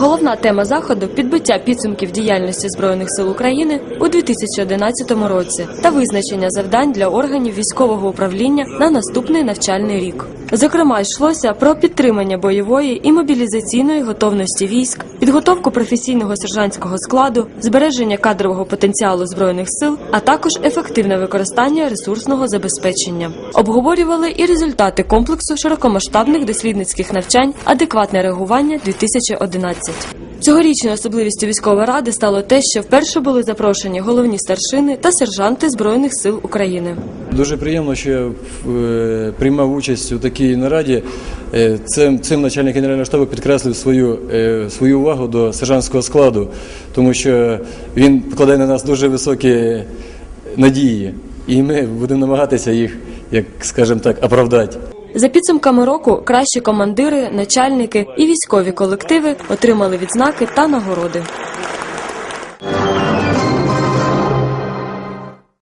Головна тема заходу підбиття підсумків діяльності збройних сил України у 2011 році та визначення завдань для органів військового управління на наступний навчальний рік. Зокрема, йшлося про підтримання бойової і мобілізаційної готовності військ, підготовку професійного сержантського складу, збереження кадрового потенціалу збройних сил, а також ефективне використання ресурсного забезпечення. Обговорювали і результати комплексу широкомасштабних дослідницьких навчань адекватне реагування 2011 Цьогорічною особливістю військової ради стало те, що вперше були запрошені головні старшини та сержанти збройних сил України. Дуже приємно, що я е, приймав участь у такій нараді. Е, Цим, цим начальник генерального штабу підкреслив свою, е, свою увагу до сержантського складу, тому що він покладає на нас дуже високі надії, і ми будемо намагатися їх, як скажемо так, оправдати. За підсумками року кращі командири, начальники і військові колективи отримали відзнаки та нагороди.